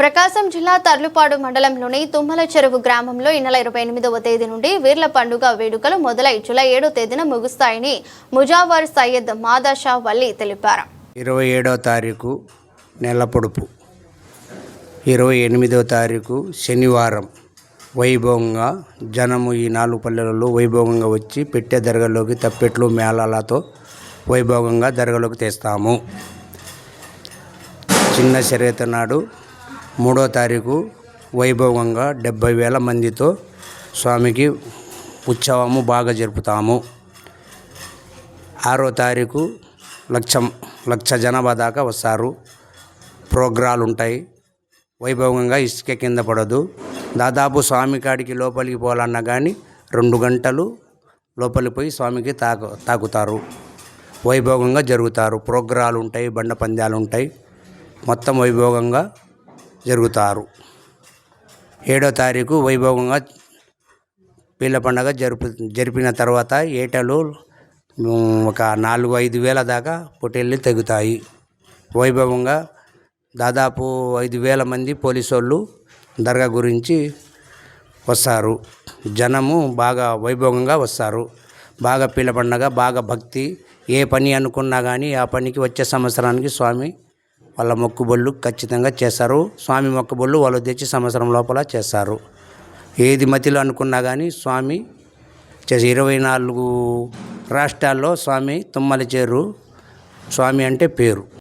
ప్రకాశం జిల్లా తర్లుపాడు మండలంలోని తుమ్మల చెరువు గ్రామంలో ఈ నెల ఇరవై ఎనిమిదవ తేదీ నుండి వీర్ల పండుగ వేడుకలు మొదలై జూలై ఏడో తేదీన ముగుస్తాయని ముజావర్ సయ్యద్ మాదాషా వల్లి తెలిపారు. ఇరవై ఏడవ తారీఖు నెల పొడుపు. ఇరవై ఎనిమిదో తారీఖు శనివారం వైభవంగా జనము ఈ నాలుగు పల్లెలలో వైభవంగా వచ్చి పెట్టే దరగలోకి తప్పెట్లు మేళాలతో వైభవంగా దరగలోకి తెస్తాము. చిన్న శరీరత నాడు మూడో తారీఖు వైభవంగా డెబ్భై వేల మందితో స్వామికి ఉత్సవము బాగా జరుపుతాము. ఆరో తారీఖు లక్షం లక్ష జనాభా దాకా వస్తారు. ప్రోగ్రాలు ఉంటాయి. వైభవంగా ఇసుక కింద పడదు. దాదాపు స్వామి కాడికి లోపలికి పోవాలన్నా కానీ రెండు గంటలు లోపలికి పోయి స్వామికి తాకు తాకుతారు. వైభవంగా జరుగుతారు. ప్రోగ్రాలు ఉంటాయి బండ పందాలు ఉంటాయి. మొత్తం వైభవంగా జరుగుతారు. ఏడో తారీఖు వైభవంగా పీర్ల పండగ జరుపు జరిపిన తర్వాత ఏటలు ఒక నాలుగు ఐదు వేల దాకా పొట్టేళ్ళు తెగుతాయి. వైభవంగా దాదాపు ఐదు వేల మంది పోలీసు వాళ్ళు దర్గా గురించి వస్తారు. జనము బాగా వైభవంగా వస్తారు. బాగా పీల పండగ బాగా భక్తి. ఏ పని అనుకున్నా కానీ ఆ పనికి వచ్చే సంవత్సరానికి స్వామి వాళ్ళ మొక్కుబళ్ళు ఖచ్చితంగా చేస్తారు. స్వామి మొక్కుబళ్ళు వాళ్ళు తెచ్చి సంవత్సరం లోపల చేస్తారు. ఏది మతిలో అనుకున్నా కానీ స్వామి చేసి ఇరవై నాలుగు రాష్ట్రాల్లో స్వామి తుమ్మల చేరు స్వామి అంటే పేరు.